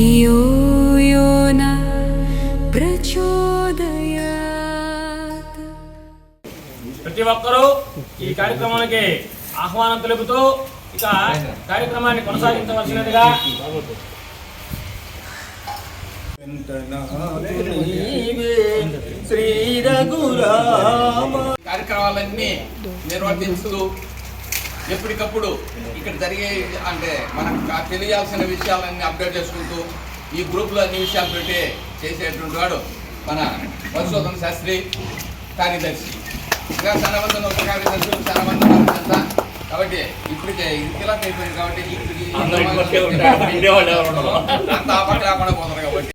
धियो यो न प्रचोदयात् ప్రతి ఒక్కరూ ఈ కార్యక్రమానికి ఆహ్వానం తెలుపుతూ ఇక కార్యక్రమాన్ని కొనసాగించవలసినదిగా శ్రీ రఘురామ కార్యక్రమాలన్నీ నిర్వర్తిస్తూ ఎప్పటికప్పుడు ఇక్కడ జరిగే అంటే మనకు తెలియాల్సిన విషయాలన్నీ అప్డేట్ చేసుకుంటూ ఈ గ్రూప్లో అన్ని విషయాలు పెట్టి చేసేటువంటి వాడు మన మధుసూదన శాస్త్రి కార్యదర్శి. ఇంకా ఉన్నారు. ఉప కార్యదర్శులు ఇదంతా. కాబట్టి ఇప్పటికే ఇలా అయిపోయింది కాబట్టి ఇప్పటికి అంత ఆపక లేకుండా పోతున్నారు కాబట్టి.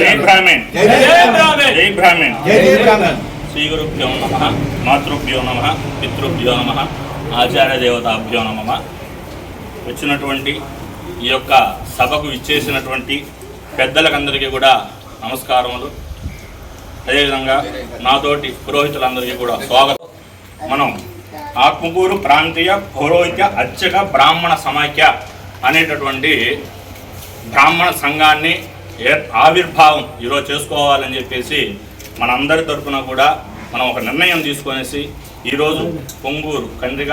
జై బ్రాహ్మణ్. బ్రాహ్మణ్. శ్రీ గురుభ్యో నమ మాతృభ్యో నమ పితృభ్యో నమ. ఆచార్య దేవతాభ్యో నమ. వచ్చినటువంటి ఈ యొక్క సభకు ఇచ్చేసినటువంటి పెద్దలకందరికీ కూడా నమస్కారములు. అదేవిధంగా నాతోటి పురోహితులందరికీ కూడా స్వాగతం. మనం ఆత్మకూరు ప్రాంతీయ పౌరోహిత్య అర్చక బ్రాహ్మణ సమాఖ్య అనేటటువంటి బ్రాహ్మణ సంఘాన్ని ఏ ఆవిర్భావం ఈరోజు చేసుకోవాలని చెప్పేసి మనందరి తరఫున కూడా మనం ఒక నిర్ణయం తీసుకొనేసి ఈరోజు పొంగూరు కండ్రిగ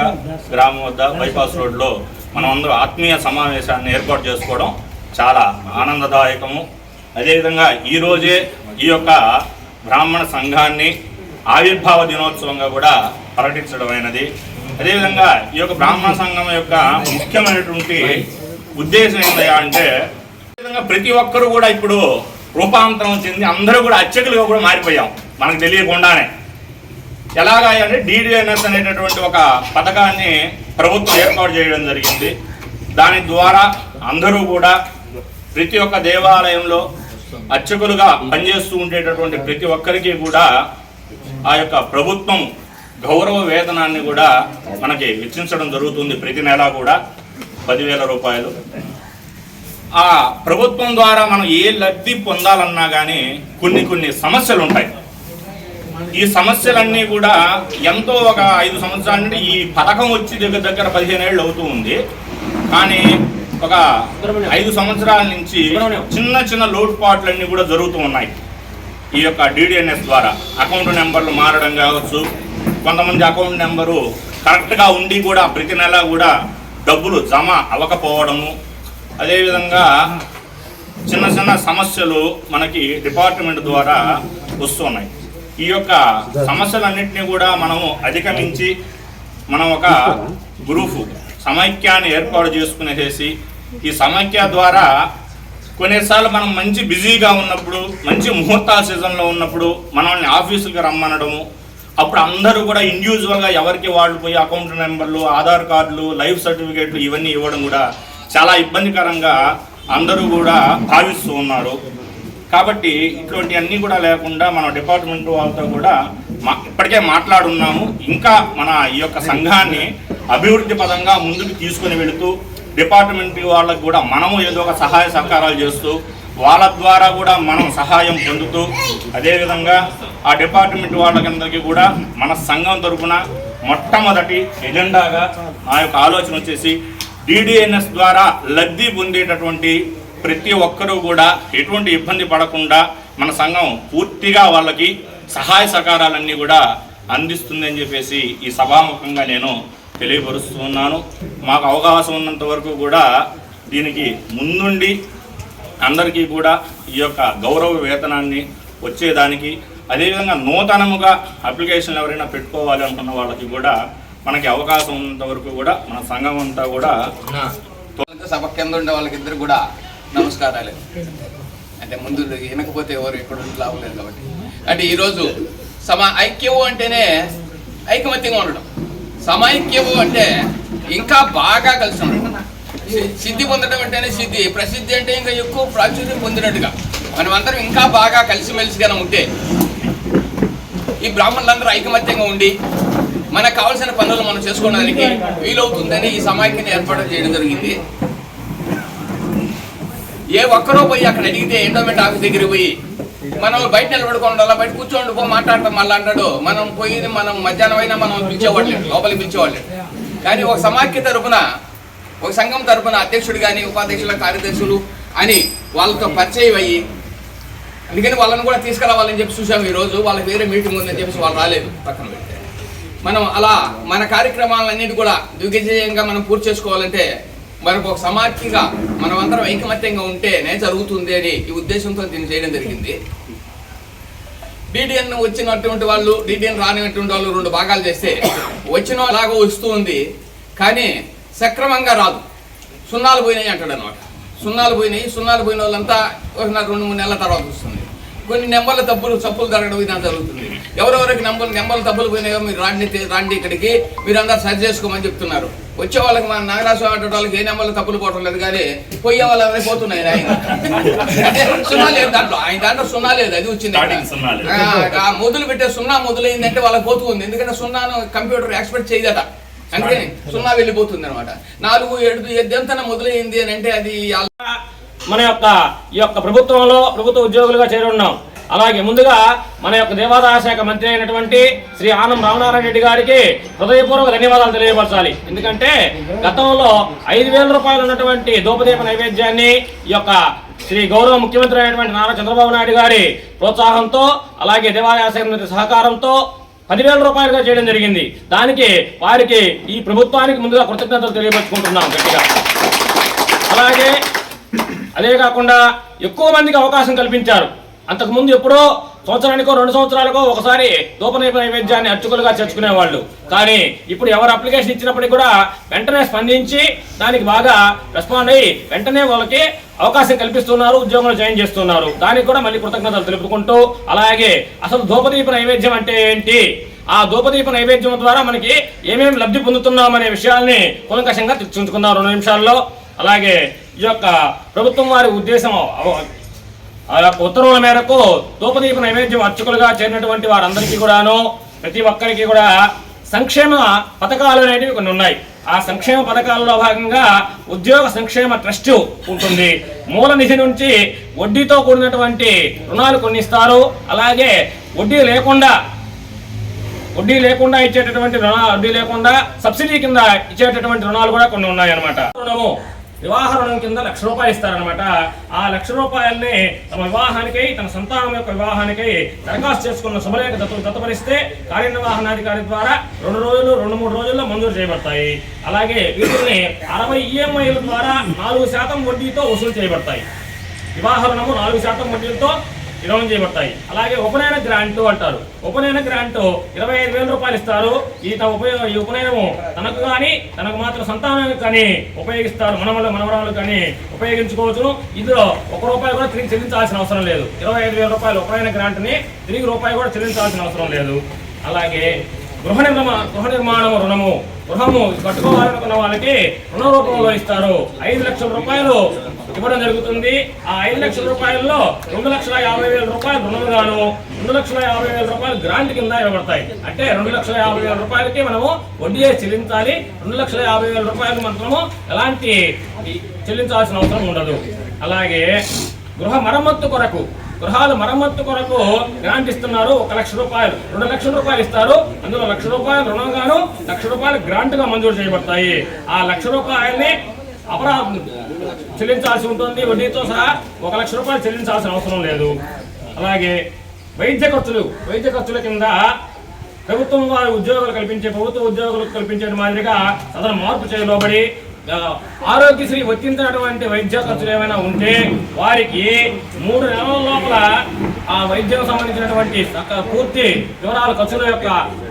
గ్రామం వద్ద బైపాస్ రోడ్లో మనం అందరూ ఆత్మీయ సమావేశాన్ని ఏర్పాటు చేసుకోవడం చాలా ఆనందదాయకము. అదేవిధంగా ఈరోజే ఈ యొక్క బ్రాహ్మణ సంఘాన్ని ఆవిర్భావ దినోత్సవంగా కూడా ప్రకటించడమైనది. అదేవిధంగా ఈ యొక్క బ్రాహ్మణ సంఘం యొక్క ముఖ్యమైనటువంటి ఉద్దేశం ఏంటయ్యా అంటే విధంగా ప్రతి ఒక్కరూ కూడా ఇప్పుడు రూపాంతరం చెంది అందరూ కూడా అర్చకులుగా కూడా మారిపోయాం. మనకు తెలియకుండానే. ఎలాగా అంటే డిడిఎన్ఎస్ అనేటటువంటి ఒక పథకాన్ని ప్రభుత్వం ఏర్పాటు చేయడం జరిగింది. దాని ద్వారా అందరూ కూడా ప్రతి ఒక్క దేవాలయంలో అర్చకులుగా పనిచేస్తూ ఉండేటటువంటి ప్రతి ఒక్కరికి కూడా ఆ యొక్క ప్రభుత్వం గౌరవ వేతనాన్ని కూడా మనకి వెచ్చించడం జరుగుతుంది ప్రతి నెల కూడా పదివేల రూపాయలు. ఆ ప్రభుత్వం ద్వారా మనం ఏ లబ్ధి పొందాలన్నా కానీ కొన్ని కొన్ని సమస్యలు ఉంటాయి ఈ సమస్యలన్నీ కూడా ఎంతో ఒక ఐదు సంవత్సరాల నుండి ఈ పథకం వచ్చి దగ్గర దగ్గర పదిహేను ఏళ్ళు అవుతూ ఉంది. కానీ ఒక ఐదు సంవత్సరాల నుంచి చిన్న చిన్న లోటుపాట్లన్నీ కూడా జరుగుతూ ఉన్నాయి. ఈ యొక్క డిడిఎన్ఎస్ ద్వారా అకౌంట్ నెంబర్లు మారడం కావచ్చు కొంతమంది అకౌంట్ నెంబరు కరెక్ట్గా ఉండి కూడా ప్రతి నెల కూడా డబ్బులు జమ అవ్వకపోవడము అదేవిధంగా చిన్న చిన్న సమస్యలు మనకి డిపార్ట్మెంట్ ద్వారా వస్తున్నాయి ఈ యొక్క సమస్యలన్నింటినీ కూడా మనము అధిగమించి మనం ఒక గ్రూపు సమైక్యాన్ని ఏర్పాటు చేసుకునేసేసి ఈ సమైక్య ద్వారా కొన్నిసార్లు మనం మంచి బిజీగా ఉన్నప్పుడు మంచి ముహూర్తాల సీజన్లో ఉన్నప్పుడు మనల్ని ఆఫీసులకు రమ్మనడము అప్పుడు అందరూ కూడా ఇండివిజువల్గా ఎవరికి వాళ్ళు పోయి అకౌంట్ నెంబర్లు ఆధార్ కార్డులు లైఫ్ సర్టిఫికేట్లు ఇవన్నీ ఇవ్వడం కూడా చాలా ఇబ్బందికరంగా అందరూ కూడా భావిస్తూ ఉన్నారు. కాబట్టి ఇటువంటి అన్నీ కూడా లేకుండా మన డిపార్ట్మెంట్ వాళ్ళతో కూడా మా ఇప్పటికే మాట్లాడున్నాము. ఇంకా మన ఈ యొక్క సంఘాన్ని అభివృద్ధి పదంగా ముందుకు తీసుకుని వెళుతూ డిపార్ట్మెంట్ వాళ్ళకు కూడా మనము ఏదో ఒక సహాయ సహకారాలు చేస్తూ వాళ్ళ ద్వారా కూడా మనం సహాయం పొందుతూ అదేవిధంగా ఆ డిపార్ట్మెంట్ వాళ్ళకందరికీ కూడా మన సంఘం తరఫున మొట్టమొదటి ఎజెండాగా నా యొక్క ఆలోచన వచ్చేసి డిడిఎన్ఎస్ ద్వారా లబ్ధి పొందేటటువంటి ప్రతి ఒక్కరూ కూడా ఎటువంటి ఇబ్బంది పడకుండా మన సంఘం పూర్తిగా వాళ్ళకి సహాయ సహకారాలన్నీ కూడా అందిస్తుందని చెప్పేసి ఈ సభాముఖంగా నేను తెలియపరుస్తున్నాను మాకు అవకాశం ఉన్నంత వరకు కూడా దీనికి ముందుండి అందరికీ కూడా ఈ యొక్క గౌరవ వేతనాన్ని వచ్చేదానికి అదేవిధంగా నూతనముగా అప్లికేషన్ ఎవరైనా పెట్టుకోవాలి అనుకున్న వాళ్ళకి కూడా మనకి అవకాశం ఉన్నంత వరకు కూడా మన సంఘం అంతా కూడా సభ కింద ఉండే వాళ్ళకి ఇద్దరు కూడా నమస్కారాలు. అంటే ముందు వినకపోతే ఎవరు ఎక్కడ ఉండి కాబట్టి. అంటే ఈరోజు సమా ఐక్యము అంటేనే ఐకమత్యంగా ఉండడం. సమైక్యము అంటే ఇంకా బాగా కలిసి ఉండడం. సిద్ధి పొందడం అంటేనే సిద్ధి. ప్రసిద్ధి అంటే ఇంకా ఎక్కువ ప్రాచుర్యం పొందినట్టుగా. మనమందరం ఇంకా బాగా కలిసిమెలిసిగానే ఉంటే ఈ బ్రాహ్మణులందరూ ఐకమత్యంగా ఉండి మనకు కావాల్సిన పనులు మనం చేసుకోవడానికి వీలవుతుందని ఈ సమాఖ్యను ఏర్పాటు చేయడం జరిగింది. ఏ ఒక్కరో పోయి అక్కడ అడిగితే ఎండోమెంట్ ఆఫీస్ దగ్గర పోయి. మనం బయట నిలబడుకోండి బయట కూర్చోండి పో మాట్లాడటం మళ్ళీ అంటాడు. మనం పోయి మనం మధ్యాహ్నం అయినా మనం పిలిచేవాళ్ళు లోపలికి పిలిచేవాళ్ళు. కానీ ఒక సమాఖ్య తరపున ఒక సంఘం తరపున అధ్యక్షుడు కానీ ఉపాధ్యక్షుల కార్యదర్శులు అని వాళ్ళతో పరిచయం అయ్యి అందుకని వాళ్ళని కూడా తీసుకురావాలని చెప్పి చూసాము ఈ రోజు వాళ్ళకి వేరే మీటింగ్ ఉందని చెప్పేసి వాళ్ళు రాలేదు పక్కన పెడితే మనం అలా మన కార్యక్రమాలన్నిటి కూడా దిగ్విజయంగా మనం పూర్తి చేసుకోవాలంటే మనకు ఒక సమాఖ్యగా మనం అందరం ఐకమత్యంగా ఉంటేనే జరుగుతుంది అని ఈ ఉద్దేశంతో దీన్ని చేయడం జరిగింది. డిడిఎన్ వచ్చినటువంటి వాళ్ళు డిడిఎన్ రానిటువంటి వాళ్ళు రెండు భాగాలు చేస్తే వచ్చిన లాగా వస్తూ ఉంది. కానీ సక్రమంగా రాదు. సున్నాలు పోయినాయి అంటాడు అనమాట సున్నాలు పోయినాయి సున్నాలు పోయిన వాళ్ళంతా ఒక రెండు మూడు నెలల తర్వాత వస్తుంది. కొన్ని నెంబర్ల తప్పులు తప్పులు జరగడం ఇది జరుగుతుంది. ఎవరెవరికి నెంబర్ నెంబర్ల తప్పులు పోయినాయో మీరు రాండి రాండి ఇక్కడికి. మీరు అందరు సరి చేసుకోమని చెప్తున్నారు. వచ్చే వాళ్ళకి మన నాగరాజు ఆడే వాళ్ళకి ఏ నెంబర్లు తప్పులు పోవటం లేదు కానీ పోయే వాళ్ళు ఎవరైనా పోతున్నాయి? ఆయన? అంటే సున్నా లేదు దాంట్లో. ఆయన దాంట్లో సున్నా లేదు అది వచ్చింది. ఆ, మొదలు పెట్టే సున్నా మొదలైందంటే వాళ్ళకి పోతుంది ఎందుకంటే సున్నాను కంప్యూటర్ ఎక్స్పెక్ట్ చేయదట. అందుకని సున్నా వెళ్ళిపోతుంది అనమాట నాలుగు ఏడు ఎంతన మొదలైంది అని అంటే అది మన యొక్క ఈ యొక్క ప్రభుత్వంలో ప్రభుత్వ ఉద్యోగులుగా చేరున్నాం. అలాగే ముందుగా మన యొక్క దేవాదాయ శాఖ మంత్రి అయినటువంటి శ్రీ ఆనం రామనారాయణ రెడ్డి గారికి హృదయపూర్వక ధన్యవాదాలు తెలియపరచాలి. ఎందుకంటే గతంలో ఐదు వేల రూపాయలు ఉన్నటువంటి దూపదీప నైవేద్యాన్ని ఈ యొక్క శ్రీ గౌరవ ముఖ్యమంత్రి అయినటువంటి నారా చంద్రబాబు నాయుడు గారి ప్రోత్సాహంతో అలాగే దేవాదాయ శాఖ మంత్రి సహకారంతో పదివేల రూపాయలుగా చేయడం జరిగింది. దానికి వారికి ఈ ప్రభుత్వానికి ముందుగా కృతజ్ఞతలు తెలియపరుచుకుంటున్నాం గట్టిగా. అలాగే అదే కాకుండా ఎక్కువ మందికి అవకాశం కల్పించారు. అంతకుముందు ఎప్పుడో సంవత్సరానికో రెండు సంవత్సరాలకో ఒకసారి దూపనీప నైవేద్యాన్ని అర్చకులుగా చేర్చుకునేవాళ్ళు. కానీ ఇప్పుడు ఎవరు అప్లికేషన్ ఇచ్చినప్పటికీ కూడా వెంటనే స్పందించి దానికి బాగా రెస్పాండ్ అయ్యి వెంటనే వాళ్ళకి అవకాశం కల్పిస్తున్నారు ఉద్యోగంలో జాయిన్ చేస్తున్నారు. దానికి కూడా మళ్ళీ కృతజ్ఞతలు తెలుపుకుంటూ అలాగే అసలు ధూపదీప నైవేద్యం అంటే ఏంటి? ఆ ధూపదీప నైవేద్యం ద్వారా మనకి ఏమేమి లబ్ధి పొందుతున్నాం అనే విషయాల్ని కూలంకషంగా చర్చించుకుందాం రెండు నిమిషాల్లో. అలాగే ఈ యొక్క ప్రభుత్వం వారి ఉద్దేశం ఆ యొక్క ఉత్తర్వుల మేరకు ధూపదీప నైవేద్యం అర్చకులుగా చేరినటువంటి వారందరికీ కూడాను ప్రతి ఒక్కరికి కూడా సంక్షేమ పథకాలు అనేటివి కొన్ని ఉన్నాయి. ఆ సంక్షేమ పథకాలలో భాగంగా ఉద్యోగ సంక్షేమ ట్రస్ట్ ఉంటుంది. మూల నిధి నుంచి వడ్డీతో కూడినటువంటి రుణాలు కొన్ని ఇస్తారు అలాగే వడ్డీ లేకుండా వడ్డీ లేకుండా ఇచ్చేటటువంటి రుణాలు వడ్డీ లేకుండా సబ్సిడీ కింద ఇచ్చేటటువంటి రుణాలు కూడా కొన్ని ఉన్నాయి అనమాట రుణము వివాహ రుణం కింద లక్ష రూపాయలు ఇస్తారనమాట ఆ లక్ష రూపాయల్ని తమ వివాహానికై తన సంతానం యొక్క వివాహానికై దరఖాస్తు చేసుకున్న శుభలేఖ దత్తు దత్తపరిస్తే కార్యనిర్వహణాధికారి ద్వారా రెండు రోజులు రెండు మూడు రోజుల్లో మంజూరు చేయబడతాయి. అలాగే వీటిని అరవై ఈఎంఐల ద్వారా నాలుగు శాతం వడ్డీతో వసూలు చేయబడతాయి. వివాహ రుణము నాలుగు శాతం వడ్డీలతో విరామం చేయబడతాయి. అలాగే ఉపనయన గ్రాంట్ అంటారు. ఉపనయన గ్రాంట్ ఇరవై ఐదు వేల రూపాయలు ఇస్తారు. ఈ తన ఉపయోగ ఈ ఉపనయనము తనకు కానీ తనకు మాత్రం సంతానానికి కానీ ఉపయోగిస్తారు. మనవలు మనవరాలు కానీ ఉపయోగించుకోవచ్చును. ఇందులో ఒక రూపాయి కూడా తిరిగి చెల్లించాల్సిన అవసరం లేదు. ఇరవై ఐదు వేల రూపాయలు ఉపనయన గ్రాంట్ని తిరిగి రూపాయి కూడా చెల్లించాల్సిన అవసరం లేదు. అలాగే గృహ నిర్మాణ గృహ నిర్మాణం రుణము. గృహము కట్టుకోవాలనుకున్న వాళ్ళకి రుణ రూపంలో ఇస్తారు. ఐదు లక్షల రూపాయలు ఇవ్వడం జరుగుతుంది. ఆ ఐదు లక్షల రూపాయల్లో రెండు లక్షల యాభై వేల రూపాయలు రుణంగాను రెండు లక్షల యాభై వేల రూపాయలు గ్రాంట్ కింద ఇవ్వబడతాయి. అంటే రెండు లక్షల యాభై వేల రూపాయలకి మనము వడ్డీ చెల్లించాలి. రెండు లక్షల యాభై వేల రూపాయలు మనము ఎలాంటి చెల్లించాల్సిన అవసరం ఉండదు. అలాగే గృహ మరమ్మత్తు కొరకు గృహాలు మరమ్మత్తు కొరకు గ్రాంట్ ఇస్తున్నారు. ఒక లక్ష రూపాయలు రెండు లక్షల రూపాయలు ఇస్తారు. అందులో లక్ష రూపాయలు రుణంగాను లక్ష రూపాయలు గ్రాంట్గా మంజూరు చేయబడతాయి. ఆ లక్ష రూపాయల్ని అపరాధం చెల్లించాల్సి ఉంటుంది. వడ్డీతో సహా ఒక లక్ష రూపాయలు చెల్లించాల్సిన అవసరం లేదు. అలాగే వైద్య ఖర్చులు వైద్య ఖర్చుల కింద ప్రభుత్వం వారి ఉద్యోగులు కల్పించే ప్రభుత్వ ఉద్యోగులకు కల్పించే మాదిరిగా అతను మార్పు చేయలోబడి ఆరోగ్యశ్రీ వర్తించినటువంటి వైద్య ఖర్చులు ఏమైనా ఉంటే వారికి మూడు నెలల లోపల ఆ వైద్యం సంబంధించినటువంటి పూర్తి వివరాల ఖర్చుల యొక్క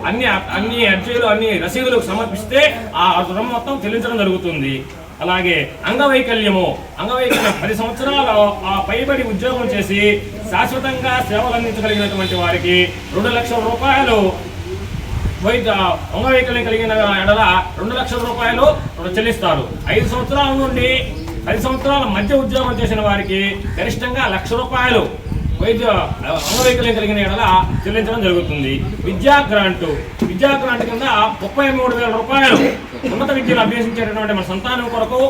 అన్ని అన్ని అర్జీలు అన్ని రసీదులు సమర్పిస్తే ఆ రుణం మొత్తం చెల్లించడం జరుగుతుంది. అలాగే అంగవైకల్యము. అంగవైకల్యం పది సంవత్సరాలు ఆ పైబడి ఉద్యోగం చేసి శాశ్వతంగా సేవలు అందించగలిగినటువంటి వారికి రెండు లక్షల రూపాయలు వైద్య అంగవైకల్యం కలిగిన ఎడల రెండు లక్షల రూపాయలు చెల్లిస్తారు. ఐదు సంవత్సరాల నుండి పది సంవత్సరాల మధ్య ఉద్యోగం చేసిన వారికి గరిష్టంగా లక్ష రూపాయలు వైద్య అంగవైకల్యం కలిగిన ఎడల చెల్లించడం జరుగుతుంది. విద్యా గ్రాంట్. విద్యా గ్రాంట్ కింద ముప్పై మూడు వేల రూపాయలు ఉన్నత విద్యను అభ్యసించేటటువంటి మన సంతానం కొరకు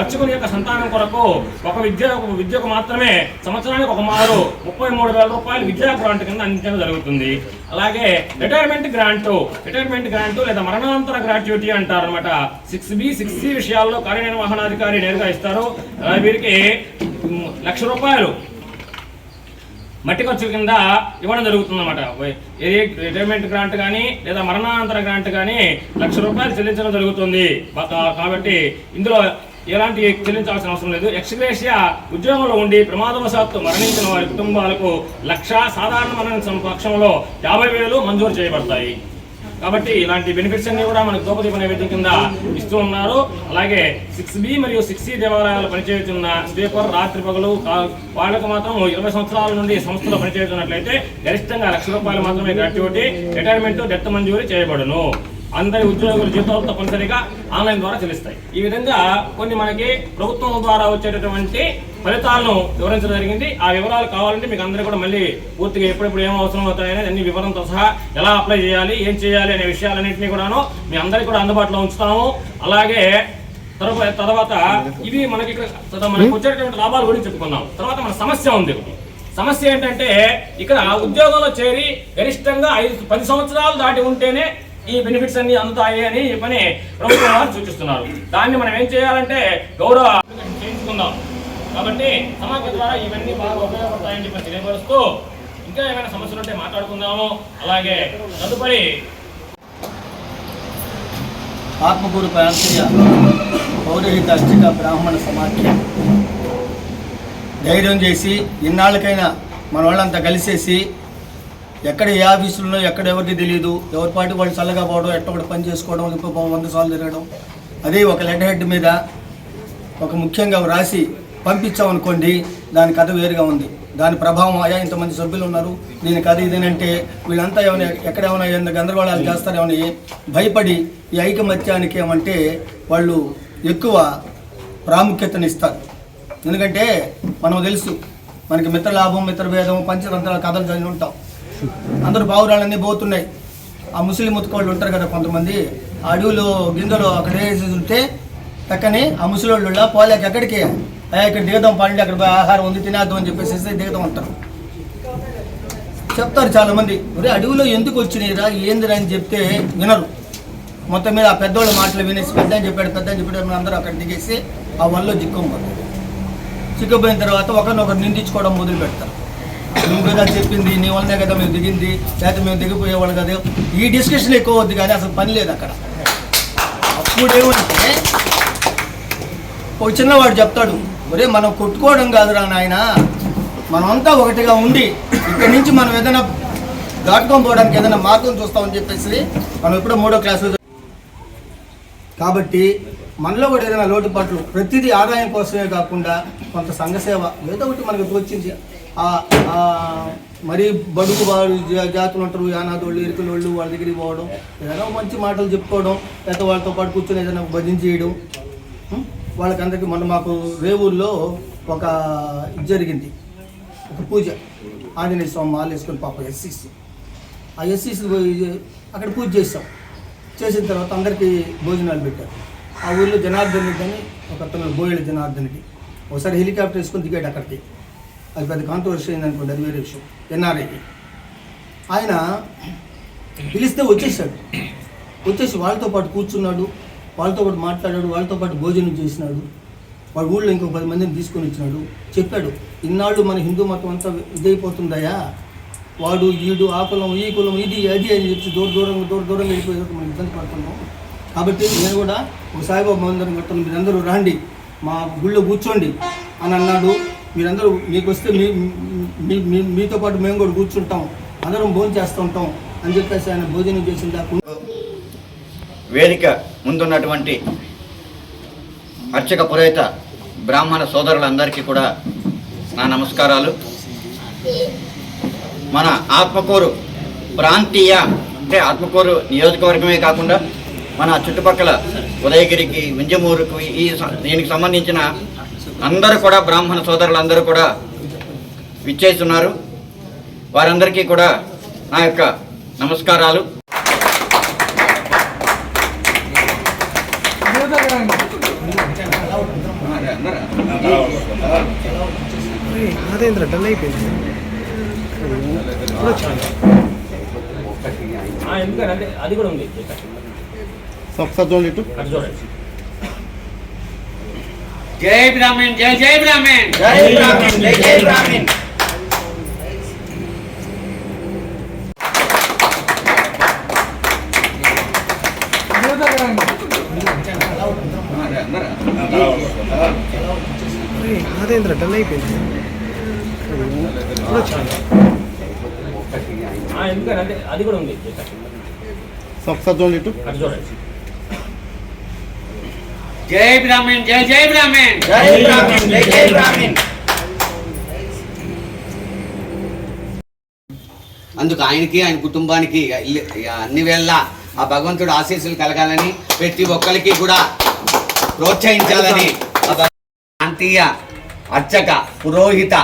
అర్చకుని యొక్క సంతానం కొరకు ఒక విద్య విద్యకు మాత్రమే సంవత్సరానికి ఒక మారు ముప్పై మూడు వేల రూపాయలు విద్యా గ్రాంట్ కింద అందించడం జరుగుతుంది. అలాగే రిటైర్మెంట్ గ్రాంట్ రిటైర్మెంట్ గ్రాంట్ లేదా మరణాంతర గ్రాట్యుటీ అంటారు అనమాట సిక్స్ బి సిక్స్ సి విషయాల్లో కార్యనిర్వహణాధికారి నేరుగా ఇస్తారు. వీరికి లక్ష రూపాయలు మట్టి ఖర్చు కింద ఇవ్వడం జరుగుతుందన్నమాట. రిటైర్మెంట్ గ్రాంట్ కానీ లేదా మరణానంతర గ్రాంట్ కానీ లక్ష రూపాయలు చెల్లించడం జరుగుతుంది. కాబట్టి ఇందులో ఎలాంటి చెల్లించాల్సిన అవసరం లేదు. ఎక్స్గ్రేషియా ఉద్యోగంలో ఉండి ప్రమాదవశాత్తు మరణించిన వారి కుటుంబాలకు లక్ష సాధారణ మరణించిన పక్షంలో యాభై వేలు మంజూరు చేయబడతాయి. కాబట్టి ఇలాంటి బెనిఫిట్స్ అన్ని కూడా మనకు దోపదీప నైవేద్యం కింద ఇస్తూ ఉన్నారు. అలాగే సిక్స్ బి మరియు సిక్స్ సి దేవాలయాలు పనిచేస్తున్న స్వీపర్ రాత్రి పగలు వాళ్ళకు మాత్రం ఇరవై సంవత్సరాల నుండి సంస్థలో పనిచేస్తున్నట్లయితే గరిష్టంగా లక్ష రూపాయలు మాత్రమే గ్రాట్యుటీ రిటైర్మెంట్ డెత్ మంజూరు చేయబడును. అందరి ఉద్యోగుల జీతాలు తప్పనిసరిగా ఆన్లైన్ ద్వారా చెల్లిస్తాయి. ఈ విధంగా కొన్ని మనకి ప్రభుత్వం ద్వారా వచ్చేటటువంటి ఫలితాలను వివరించడం జరిగింది. ఆ వివరాలు కావాలంటే మీకు అందరూ కూడా మళ్ళీ పూర్తిగా ఎప్పుడెప్పుడు ఏం అవసరం అవుతాయని అన్ని వివరంతో సహా ఎలా అప్లై చేయాలి ఏం చేయాలి అనే విషయాలన్నింటినీ కూడాను మీ అందరికీ కూడా అందుబాటులో ఉంచుతాము. అలాగే తర్వాత తర్వాత ఇవి మనకి ఇక్కడ మనకి వచ్చేటటువంటి లాభాల గురించి చెప్పుకున్నాం తర్వాత మన సమస్య ఉంది సమస్య ఏంటంటే ఇక్కడ ఉద్యోగంలో చేరి గరిష్టంగా ఐదు పది సంవత్సరాలు దాటి ఉంటేనే ఈ బెనిఫిట్స్ అన్ని అందుతాయి అని చెప్పని ప్రభుత్వం వారు సూచిస్తున్నారు. దాన్ని మనం ఏం చేయాలంటే గౌరవ చేయించుకుందాం. కాబట్టి సమాఖ్య ద్వారా ఇవన్నీ బాగా ఉపయోగపడతాయని చెప్పి తెలియపరుస్తూ ఇంకా ఏమైనా సమస్యలు ఉంటే మాట్లాడుకుందాము. అలాగే తదుపరి ఆత్మకూరు ప్రాంతీయ పౌరహిత అర్చక బ్రాహ్మణ సమాఖ్య. ధైర్యం చేసి ఇన్నాళ్ళకైనా మన వాళ్ళంతా కలిసేసి ఎక్కడ ఏ ఆఫీసుల్లో ఎక్కడ ఎవరికి తెలియదు ఎవరి పాటి వాళ్ళు చల్లగా పోవడం ఎట్ట ఒకటి పని చేసుకోవడం ఇంకో వంద సార్లు తిరగడం. అదే ఒక లెటర్ హెడ్ మీద ఒక ముఖ్యంగా రాసి పంపించామనుకోండి దాని కథ వేరుగా ఉంది. దాని ప్రభావం ఆయా ఇంతమంది సభ్యులు ఉన్నారు. దీని కథ ఇదేనంటే వీళ్ళంతా ఏమైనా ఎక్కడ ఏమైనా ఏమైనా గందరగోళాలు చేస్తారేమని భయపడి ఈ ఐకమత్యానికి ఏమంటే వాళ్ళు ఎక్కువ ప్రాముఖ్యతనిస్తారు. ఎందుకంటే మనం తెలుసు మనకి మిత్రలాభం మిత్రభేదం పంచతంత్రాల కథలు చదివి ఉంటాం. అందరూ పావురాలన్నీ పోతున్నాయి. ఆ ముస్లిం ముత్తుకోళ్ళు ఉంటారు కదా కొంతమంది. ఆ గింజలు అక్కడ వేసి ఉంటే పక్కనే ఆ ముసలోళ్ళు పోలేక ఎక్కడికి? ఇక్కడ దిగదాం పండి అక్కడ పోయి ఆహారం ఉంది తినేద్దాం అని చెప్పేసి దిగదాం ఉంటారు చెప్తారు చాలామంది. ఒరే అడవిలో ఎందుకు వచ్చినాయిరా? ఏందిరా? అని చెప్తే వినరు. మొత్తం మీద ఆ పెద్దోళ్ళ మాటలు వినేసి పెద్ద అని చెప్పాడు పెద్ద అని చెప్పాడు అందరూ అక్కడ దిగేసి ఆ వల్ల చిక్కుపోతారు చిక్కుపోయిన తర్వాత ఒకరినొకరు నిందించుకోవడం మొదలు పెడతారు నువ్వు కదా చెప్పింది నీ వల్లనే కదా మేము దిగింది లేకపోతే మేము దిగిపోయేవాళ్ళు కదా. ఈ డిస్కషన్ ఎక్కువ అవుద్ది కానీ అసలు పని లేదు అక్కడ. అప్పుడేమంటే ఒక చిన్నవాడు చెప్తాడు ఒరే మనం కొట్టుకోవడం కాదురా నాయన. మనమంతా ఒకటిగా ఉండి ఇక్కడి నుంచి మనం ఏదైనా దాటుకొని పోవడానికి ఏదైనా మార్గం చూస్తామని చెప్పేసి మనం ఎప్పుడో మూడో క్లాసులో కాబట్టి మనలో కూడా ఏదైనా లోటుపాట్లు ప్రతిదీ ఆదాయం కోసమే కాకుండా కొంత సంఘ సేవ ఏదో ఒకటి మనకు తోచింది. మరీ బడుగు వారు జా- జాతులు ఉంటారు యానాదోళ్ళు ఇరుకులోళ్ళు వాళ్ళ దగ్గరికి పోవడం ఏదైనా మంచి మాటలు చెప్పుకోవడం లేకపోతే వాళ్ళతో పాటు కూర్చొని ఏదైనా భజన చేయడం వాళ్ళకందరికీ మొన్న మాకు రేవూరులో ఒక ఇది జరిగింది. ఒక పూజ. ఆంజనేయ స్వామి మాల వేసుకొని పాప ఎస్సీస్. ఆ ఎస్సీస్ అక్కడ పూజ చేస్తాం చేసిన తర్వాత అందరికీ భోజనాలు పెట్టారు. ఆ ఊళ్ళో జనార్దన్ రెడ్డి అని ఒక అతను బోయల జనార్దన్ రెడ్డి ఒకసారి హెలికాప్టర్ వేసుకొని దిగాడు అక్కడికి. అది పెద్ద కాంట్రవర్సీ అయిందనుకోండి అది వేరే విషయం. ఎన్ఆర్ఐకి ఆయన పిలిస్తే వచ్చేసాడు. వచ్చేసి వాళ్ళతో పాటు కూర్చున్నాడు వాళ్ళతో పాటు మాట్లాడాడు వాళ్ళతో పాటు భోజనం చేసినాడు. వాడు ఊళ్ళో ఇంకో పది మందిని తీసుకొని వచ్చినాడు. చెప్పాడు ఇన్నాళ్ళు మన హిందూ మతం అంతా ఇదైపోతుందయా వాడు ఈడు ఆ కులం ఈ కులం ఇది అది అని చెప్పి దూర దూరంగా దూర దూరంగా వెళ్ళిపోయేందుకు మనం ఇబ్బంది పడుతున్నాం. కాబట్టి నేను కూడా ఒక సాయిబాబా మందిరం కట్టను మీరందరూ రండి. మా గుళ్ళో కూర్చోండి అని అన్నాడు. మీరందరూ మీకు వస్తే మీ మీతో పాటు మేము కూడా కూర్చుంటాం. అందరం భోజనం చేస్తూ ఉంటాం అని చెప్పేసి ఆయన భోజనం చేసిన దాకా వేదిక ముందున్నటువంటి అర్చక పురోహిత బ్రాహ్మణ సోదరులందరికీ కూడా నా నమస్కారాలు. మన ఆత్మకూరు ప్రాంతీయ అంటే ఆత్మకూరు నియోజకవర్గమే కాకుండా మన చుట్టుపక్కల ఉదయగిరికి వింజమూరుకు ఈ దీనికి సంబంధించిన అందరూ కూడా బ్రాహ్మణ సోదరులందరూ కూడా విచ్చేస్తున్నారు. వారందరికీ కూడా నా యొక్క నమస్కారాలు. అది కూడా ఉంది. ఒకసారి జై బ్రాహ్మణ్ జై జై బ్రాహ్మణ్. జై బ్రాహ్మణ్, జై జై బ్రాహ్మణ్. అదేంద్ర డల్ అయిపోయింది అది కూడా ఉంది. ఒకసారి చూడండి చూడండి. జై బ్రాహ్మణ్ జై జై బ్రాహ్మణ్ జై బ్రాహ్మణ్, జై జై బ్రాహ్మణ్. అందుకు ఆయనకి ఆయన కుటుంబానికి ఇల్లు- అన్ని వేళ ఆ భగవంతుడు ఆశీస్సులు కలగాలని ప్రతి ఒక్కరికి కూడా ప్రోత్సహించాలని ప్రాంతీయ అర్చక పురోహిత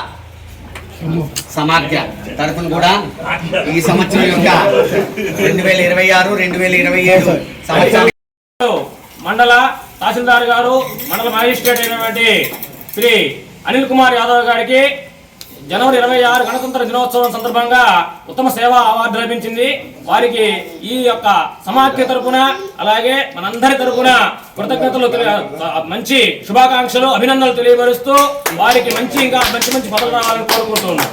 సమాఖ్య తరఫున కూడా ఈ సంవత్సరం యొక్క రెండు వేల ఇరవై ఆరు రెండు వేల ఇరవై ఏడు సంవత్సరం మండల తహసీల్దార్ గారు మండల మ్యాజిస్ట్రేట్ అయినటువంటి శ్రీ అనిల్ కుమార్ యాదవ్ గారికి జనవరి ఇరవై ఆరు గణతంత్ర దినోత్సవం సందర్భంగా ఉత్తమ సేవా అవార్డు లభించింది. వారికి ఈ యొక్క సమాఖ్య తరపున అలాగే మనందరి తరపున కృతజ్ఞతలు మంచి శుభాకాంక్షలు అభినందనలు తెలియపరుస్తూ వారికి మంచి ఇంకా మంచి మంచి పదవులు రావాలని కోరుకుంటున్నాం.